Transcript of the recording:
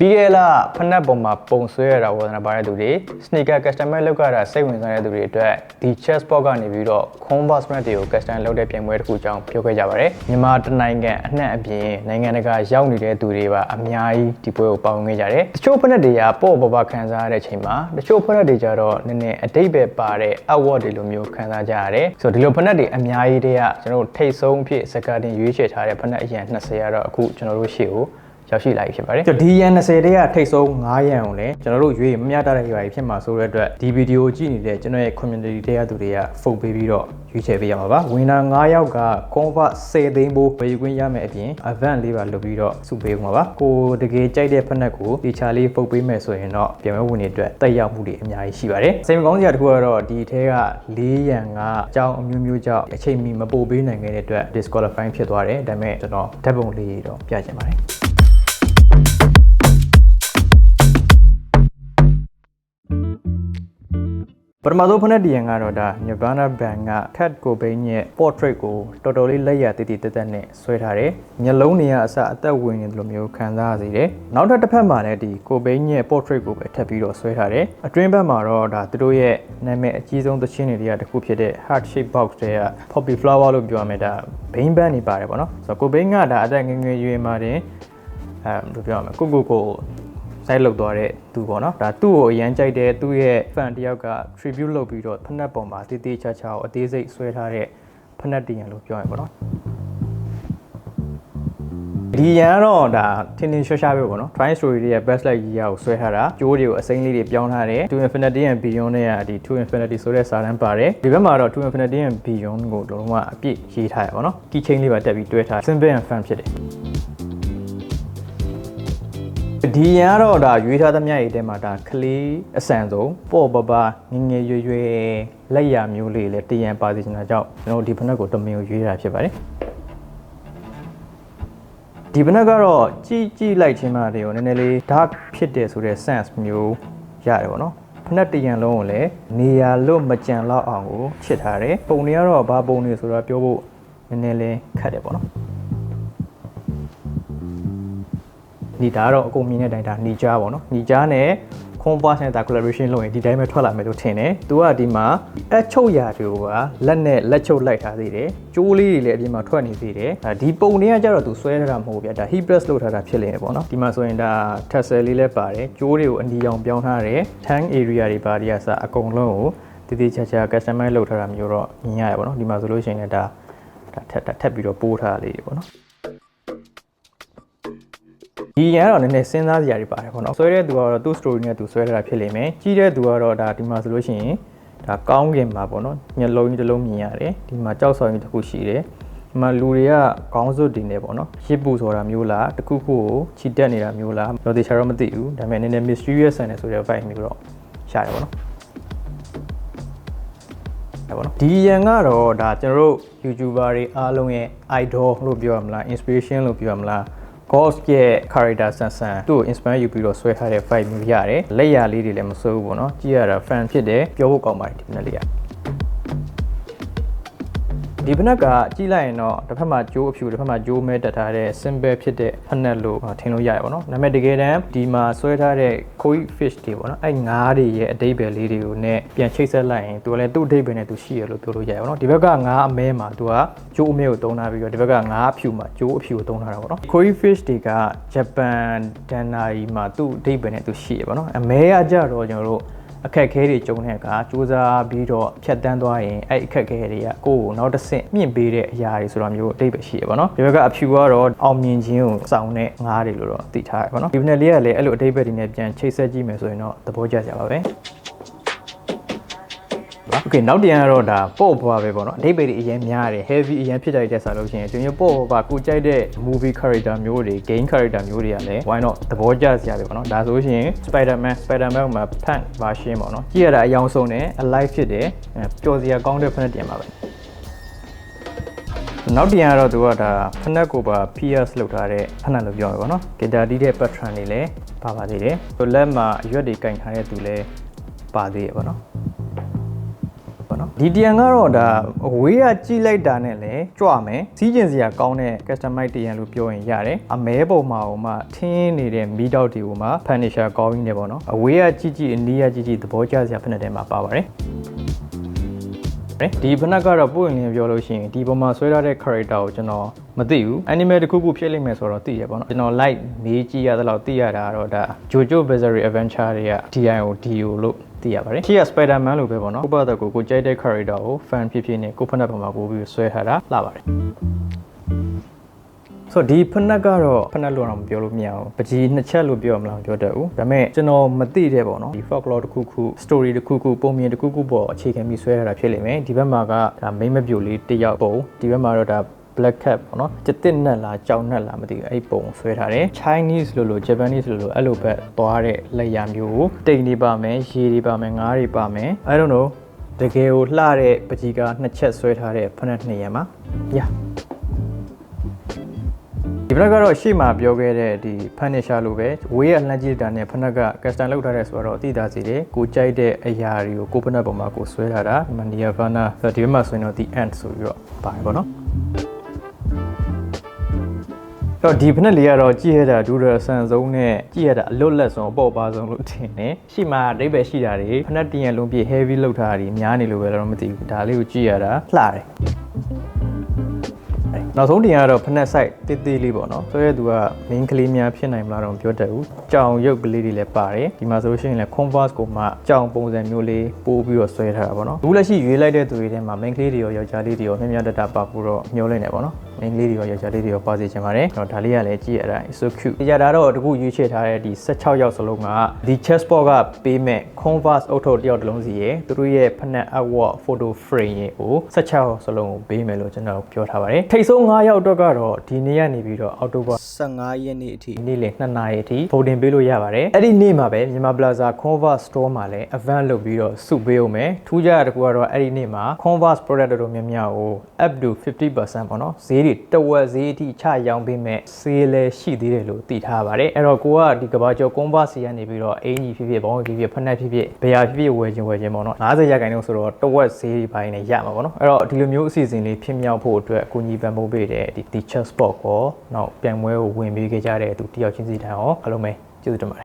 ပြီးခဲ့လားဖနက်ပေါ်မှာပုံဆွဲရတာဝယ်နာပါတဲ့သူတွေ sneaker customer လောက်ရတာစိတ်ဝင်စားတဲ့သူတွေအတွက်ဒီ chess box ကနေပြီးတော့ combat smart တွေကို custom လုပ်တဲ့ပြင်ပွဲတစ်ခုအကြောင်းပြောခဲ့ကြပါတယ်မြန်မာတနိုင်ငံအနှံ့အပြင်နိုင်ငံတကာရောက်နေတဲ့သူတွေပါအများကြီးဒီပွဲကိုပါဝင်ခဲ့ကြတယ်တချို့ဖနက်တွေကပေါ့ပေါ်ပါခံစားရတဲ့အချိန်မှာတချို့ဖနက်တွေကြတော့နည်းနည်းအတိတ်ပဲပါတဲ့ award တွေလိုမျိုးခံစားကြရတယ်ဆိုတော့ဒီလိုဖနက်တွေအများကြီးတည်းကကျွန်တော်တို့ထိတ်ဆုံးဖြစ်စကားတင်ရွေးချယ်ထားတဲ့ဖနက်အရန်20ကတော့အခုကျွန်တော်တို့ရှေ့ကို ရောက်ရှိလာပြီဖြစ်ပါတယ်။ဒီရန်20တဲ့ကထိတ်ဆုံး9ရန်ကိုလည်းကျွန်တော်တို့ရွေးမမျှတတဲ့ရွာကြီးဖြစ်မှာဆိုတဲ့အတွက်ဒီဗီဒီယိုကြည့်နေတဲ့ကျွန်တော်ရဲ့ community တွေကသူတွေကဖုန်းပေးပြီးတော့ရွေးချယ်ပေးရမှာပါ။ဝင်နာ9ယောက်က convert 10သိန်းဘိုးပေးခွင့်ရမယ်အပြင် event လေးပါလုပ်ပြီးတော့စုပေးမှာပါ။ကိုတကယ်ကြိုက်တဲ့ဖက်နက်ကိုဒီချာလေးဖုန်းပေးမယ်ဆိုရင်တော့ပြန်မဲ့ဝင်တွေအတွက်တက်ရောက်မှုတွေအများကြီးရှိပါတယ်။စိတ်မကောင်းစရာတစ်ခုကတော့ဒီထဲက4ရန်ကအကြောင်းအမျိုးမျိုးကြောင့်အချိန်မီမပို့ပေးနိုင်ခဲ့တဲ့အတွက် disqualify ဖြစ်သွားတယ်။ဒါပေမဲ့ကျွန်တော်ဓာတ်ပုံလေးတော့ပြချင်ပါတယ်။ ပထမဆုံးဖက်နက်ဒီယန်ကတော့ဒါ Nirvana Band က Cat Cobain ရဲ့ portrait ကိုတော်တော်လေးလက်ရတည်တည်တက်တက်နဲ့ဆွဲထားတယ်။မျက်လုံးတွေကအစအသက်ဝင်နေတယ်လို့မျိုးခံစားရစေတယ်။နောက်ထပ်တစ်ဖက်မှာလည်းဒီ Cobain ရဲ့ portrait ကိုပဲထပ်ပြီးတော့ဆွဲထားတယ်။အတွင်းဘက်မှာတော့ဒါသူတို့ရဲ့နာမည်အကြီးဆုံးသချင်းတွေကတစ်ခုဖြစ်တဲ့ Heart Shape Box တွေက Poppy Flower လို့ပြောရမယ်ဒါ Bain Band နေပါတယ်ပေါ့နော်။ဆိုတော့ Cobain ကဒါအသက်ငယ်ငယ်ရွယ်မှာတင်အဲဘယ်လိုပြောရမလဲကိုကိုကို စိုက်လောက်သွားတဲ့သူပေါ့နော်ဒါသူ့ကိုအရန်ကြိုက်တဲ့သူ့ရဲ့ fan တယောက်က tribute လုပ်ပြီးတော့ဖနက်ပေါ်မှာတေးသေးချာချာကိုအသေးစိတ်ဆွဲထားတဲ့ဖနက်တင်ရလို့ပြောရင်ပေါ့နော်ဒီရန်ကတော့ဒါထင်းထင်းရှားရှားပဲပေါ့နော် Try Story ရဲ့ best light ကြီးရကိုဆွဲထားတာကြိုးတွေကိုအစိမ်းလေးတွေပြောင်းထားတယ် To Infinity and Beyond နဲ့ကဒီ To Infinity ဆိုတဲ့စာတန်းပါတယ်ဒီဘက်မှာတော့ To Infinity and Beyond ကိုလုံးဝအပြည့်ရေးထားရပါတော့ key chain လေးပါတက်ပြီးတွဲထား simple and fun ဖြစ်တယ် ဒီရန်ကတော့ဒါရွေးထားသမျှရဲ့အဲမှာဒါကလေးအဆန်ဆုံးပေါ့ပပငငယ်ရွယ်ရွယ်လက်ရမျိုးလေးလည်းတရန်ပါစီချင်တာကြောင့်ကျွန်တော်ဒီဖနက်ကိုတမင်ကိုရွေးတာဖြစ်ပါတယ်ဒီဖနက်ကတော့ကြည့်ကြည့်လိုက်ချင်းမှတည်းကိုနည်းနည်းလေး dark ဖြစ်တယ်ဆိုတဲ့ sense မျိုးရတယ်ပေါ့နော်ဖနက်တရန်လုံးကိုလည်းနေရာလို့မကြံတော့အောင်ကိုချစ်ထားတယ်ပုံတွေကတော့ဘာပုံတွေဆိုတာပြောဖို့နည်းနည်းလေးခက်တယ်ပေါ့နော် ဒီဒါကတော့အကုန်မြင်တဲ့အတိုင်းဒါနီကြားပေါ့နော်နီကြားနဲ့ Converse နဲ့ဒါ collaboration လုပ်ရင်ဒီတိုင်းပဲထွက်လာမယ်လို့ထင်တယ်။သူကဒီမှာအချုပ်ရာတွေကလက်နဲ့လက်ချုပ်လိုက်ထားသေးတယ်။ကြိုးလေးတွေလည်းအပြင်မှာထွက်နေသေးတယ်။ဒီပုံတွေကကြတော့သူဆွဲထားတာမဟုတ်ဘူးဗျာ။ဒါ heat press လုပ်ထားတာဖြစ်နေတယ်ပေါ့နော်။ဒီမှာဆိုရင်ဒါ tassel လေးလည်းပါတယ်။ကြိုးတွေကိုအနီရောင်ပြောင်းထားတယ်။ tank area တွေပါတွေကစအကုန်လုံးကိုတည်တည်ချာချာ customize လုပ်ထားတာမျိုးတော့မြင်ရတယ်ပေါ့နော်။ဒီမှာဆိုလို့ရှိရင်လည်းဒါဒါထက်ထက်ပြီးတော့ပိုးထားလေးတွေပေါ့နော်။ ဒီရန်ကတော့နည်းနည်းစဉ်းစားစရာတွေပါတယ်ပေါ့နော်ဆွဲတဲ့သူကတော့သူ့ story နဲ့သူဆွဲထားတာဖြစ်လိမ့်မယ်ကြီးတဲ့သူကတော့ဒါဒီမှာဆိုလို့ရှိရင်ဒါကောင်းကင်မှာပေါ့နော်မျက်လုံးကြီးတစ်လုံးမြင်ရတယ်ဒီမှာကြောက်ဆောင်ကြီးတစ်ခုရှိတယ်ဒီမှာလူတွေကခေါင်းစွပ်တင်နေပေါ့နော်ရစ်ပူဆိုတာမျိုးလားတခုခုကိုခြိတက်နေတာမျိုးလားတော့တေချာတော့မသိဘူးဒါပေမဲ့နည်းနည်း mysterious ဆန်တယ်ဆိုတဲ့ vibe မျိုးတော့ရှာတယ်ပေါ့နော်ဒါပေါ့နော်ဒီရန်ကတော့ဒါကျွန်တော်တို့ YouTuber တွေအားလုံးရဲ့ idol လို့ပြောရမလား inspiration လို့ပြောရမလား Ghost ရဲ့ character ဆန်ဆန်သူ့ကို inspire ယူပြီးတော့ဆွဲထားတဲ့ vibe မျိုးရတယ်လက်ရလေးတွေလည်းမစိုးဘူးပေါ့နော်ကြည့်ရတာ fan ဖြစ်တယ်ပြောဖို့ကောင်းပါတယ်ဒီနေ့လေးက ဒီဖနက်ကကြည့်လိုက်ရင်တော့တစ်ဖက်မှာဂျိုးအဖြူတစ်ဖက်မှာဂျိုးမဲတက်ထားတဲ့ simple ဖြစ်တဲ့ဖနက်လို့ထင်လို့ရရပါတော့။ဒါပေမဲ့တကယ်တမ်းဒီမှာဆွဲထားတဲ့ koi fish တွေပေါ့နော်။အဲ့ငါးတွေရဲ့အတိတ်ပဲလေးတွေကိုနဲ့ပြန်ချိတ်ဆက်လိုက်ရင်သူကလည်းသူ့အတိတ်ပဲနဲ့သူရှိရလို့ပြောလို့ရရပါတော့။ဒီဘက်ကငါးအမဲမှာသူကဂျိုးအမဲကိုတုံးထားပြီးတော့ဒီဘက်ကငါးအဖြူမှာဂျိုးအဖြူကိုတုံးထားတာပေါ့နော်။ koi fish တွေကဂျပန်ဒန်နာရီမှာသူ့အတိတ်ပဲနဲ့သူရှိရပါတော့။အမဲကကြတော့ကျွန်တော်တို့ အခက်ခဲတွေကြုံတဲ့အခါစူးစမ်းပြီးတော့ဖြတ်တန်းသွားရင်အဲ့အခက်ခဲတွေကကိုယ့်ကိုနောက်တစ်ဆင့်မြင့်ပေးတဲ့အရာတွေဆိုတော့မျိုးအတိတ်ပဲရှိရပါတော့ဒီဘက်ကအဖြူကတော့အောင်မြင်ခြင်းကိုစောင့်တဲ့ငါးတွေလို့တော့သိထားရပါတော့ဒီနေ့လေးကလည်းအဲ့လိုအတိတ်ပဲတွေနဲ့ပြန်ချိတ်ဆက်ကြည့်မယ်ဆိုရင်တော့သဘောကျကြပါပဲ โอเคနောက်တရံကတော့ဒါပေါ့ဘွားပဲပေါ့နော်အဓိပ္ပာယ်တွေအရင်များတယ် heavy အရင်ဖြစ်ကြတဲ့ဆိုလို့ရှိရင်ကျွန်တော်ပေါ့ဘွားကိုကြိုက်တဲ့ movie character မျိုးတွေ game character မျိုးတွေကလည်း why not သဘောကျစရာပဲပေါ့နော်ဒါဆိုလို့ရှိရင် Spider-Man Spider-Man မှာ Punk version ပေါ့နော်ကြည့်ရတာအယောင်ဆုံးတယ် alive ဖြစ်တယ်ပျော်စရာကောင်းတဲ့ဖက်တင်ပါပဲနောက်တင်ကတော့သူကဒါဖနက်ကိုပါ PS လောက်ထားတဲ့ဖနက်လို့ပြောရပါတော့ဂီတာတီးတဲ့ pattern တွေလည်းပါပါသေးတယ်လက်မှာအရွက်တွေကင်ထားတဲ့သူလည်းပါသေးရပါတော့ပေါ့နော် ဒီတရံကတော့ဒါအဝေးကကြည့်လိုက်တာနဲ့လည်းကြွမယ်စီးကျင်စရာကောင်းတဲ့ customize တရံလို့ပြောရင်ရတယ်အမဲပုံမှာဟိုမှထင်းနေတဲ့မီးတောက်တွေကိုမှ finisher ကောင်းနေပေါ့နော်အဝေးကကြည့်ကြည့်အနီးကကြည့်ကြည့်သဘောကျစရာဖက်တဲ့မှာပါပါတယ်ဒီဖနက်ကတော့ပို့ရင်လည်းပြောလို့ရှိရင်ဒီပုံမှာဆွဲထားတဲ့ character ကိုကျွန်တော်မသိဘူး anime တစ်ခုခုဖြစ်လိမ့်မယ်ဆိုတော့သိရပေါ့နော်ကျွန်တော် like မေးကြည့်ရသလောက်သိရတာကတော့ဒါ JoJo Bizarre Adventure တွေက DIO DO လို့ သိရပါတယ်။ရှိရ Spider-Man လို့ပဲပေါ့နော်။ကိုပတ်သက်ကိုကိုကြိုက်တဲ့ character ကို fan ဖြစ်ဖြစ်နဲ့ကိုဖက်နှက်ပုံမှာပို့ပြီးဆွဲထားတာလှပါတယ်။ဆိုတော့ဒီဖက်နှက်ကတော့ဖက်နှက်လို့တော့မပြောလို့မရဘူး။ပကြီးနှစ်ချက်လို့ပြောရမလားမပြောတတ်ဘူး။ဒါပေမဲ့ကျွန်တော်မသိတဲ့ပေါ့နော်။ဒီ folklore တစ်ခုခု story တစ်ခုခုပုံမြင်တစ်ခုခုပေါ့အခြေခံပြီးဆွဲထားတာဖြစ်လိမ့်မယ်။ဒီဘက်မှာကဒါ main မပြိုလေးတစ်ယောက်ပုံဒီဘက်မှာတော့ဒါ black cat ပေါ့နော်ကျတစ်နက်လားကြောင်နက်လားမသိဘူးအဲ့ဒီပုံဆွဲထားတယ် Chinese လို့လို့ Japanese လို့လို့အဲ့လိုပဲသွားတဲ့လက်ရာမျိုးကိုတိတ်နေပါမယ်ရေတွေပါမယ်ငါးတွေပါမယ် I don't know တကယ်ကိုလှတဲ့ပကြီးကနှစ်ချက်ဆွဲထားတဲ့ဖက်နဲ့နှစ်ရံမှာ yeah ဒီဘက်ကတော့ရှေ့မှာပြောခဲ့တဲ့ဒီ finisher လို့ပဲဝေးရလှမ်းကြည့်တာနဲ့ဖနက်က custom လုပ်ထားတဲ့ဆိုတော့အတိအသားစီတယ်ကိုကြိုက်တဲ့အရာတွေကိုကိုဖနက်ပေါ်မှာကိုဆွဲထားတာဒီမှာ Nirvana ဆိုတော့ဒီဘက်မှာဆိုရင်တော့ the end ဆိုပြီးတော့ပါတယ်ပေါ့နော် တော့ဒီဖနက်လေးကတော့ကြည့်ရတာဒူရဆန်ဆုံးနဲ့ကြည့်ရတာအလွတ်လက်ဆုံးအပေါ့ပါဆုံးလို့ထင်တယ်ရှေ့မှာအဓိပ္ပာယ်ရှိတာတွေဖနက်တင်ရလုံးပြည့် heavy လောက်ထားတာတွေများနေလို့ပဲတော့မသိဘူးဒါလေးကိုကြည့်ရတာလှတယ် နောက်ဆုံးတင်ကတော့ဖက်နက် site တေးသေးလေးပေါ့နော်ဆိုရဲသူက main ကလေးများဖြစ်နိုင်မလားတော့မပြောတတ်ဘူးကြောင်ရုပ်ကလေးတွေလည်းပါတယ်ဒီမှာဆိုလို့ရှိရင်လည်း converse ကိုမှကြောင်ပုံစံမျိုးလေးပို့ပြီးတော့ဆွဲထားတာပေါ့နော်အခုလက်ရှိရွေးလိုက်တဲ့သူတွေထဲမှာ main ကလေးတွေရောယောက်ျားလေးတွေရောမြင်မြတ်တတပါဖို့တော့မျှော်လင့်နေပေါ့နော် main လေးတွေရောယောက်ျားလေးတွေရောပါစေချင်ပါတယ်တော့ဒါလေးကလည်းကြည့်ရတာ so cute ဒီကြတာတော့တခုရွေးချယ်ထားတဲ့ဒီ16ရောက်စလုံးကဒီ chessboard ကပေးမဲ့ converse အုတ်ထုတ်တယောက်တစ်လုံးစီရယ်သူတို့ရဲ့ဖက်နက် artwork photo frame ရေကို16ရောက်စလုံးကိုပေးမယ်လို့ကျွန်တော်ပြောထားပါတယ်ထိတ်ဆုံး9ရောက်တော့ကတော့ဒီနေ့ကနေပြီးတော့အောက်တိုဘာ15ရက်နေ့အထိနေ့လယ်2နာရီအထိ voting ပေးလို့ရပါတယ်အဲ့ဒီနေ့မှာပဲမြန်မာ Plaza Converse store မှာလည်း event လုပ်ပြီးတော့စုပေးအောင်မယ်ထူးခြားတဲ့တကူကတော့အဲ့ဒီနေ့မှာ Converse product တော်တော်များများကို up to 50%ပေါ့နော်ဈေးတွေတဝက်ဈေးအထိချရောင်းပေးမဲ့ဈေးလည်းရှိသေးတယ်လို့သိထားပါတယ်အဲ့တော့ကိုကဒီကဘာကျော် Converse စီကနေပြီးတော့အင်ကြီးဖြစ်ဖြစ်ဘောင်းဖြစ်ဖြစ်ဖက်နက်ဖြစ်ဖြစ်ဘယ်ဟာဖြစ်ဖြစ်ဝယ်ခြင်းဝယ်ခြင်းပေါ့နော်90ရာခိုင်နှုန်းဆိုတော့တဝက်ဈေးတွေပိုင်းနဲ့ရမှာပေါ့နော်အဲ့တော့ဒီလိုမျိုးအစီအစဉ်လေးဖြစ်မြောက်ဖို့အတွက်အကူအညီပံ့ပိုးပေးတဲ့ဒီ teacher sport ကိုနောက်ပြန်ပွဲကိုဝင်ပေးခဲ့ကြတဲ့သူတယောက်ချင်းစီတိုင်းရောအားလုံးပဲကျေးဇူးတင်ပါတယ်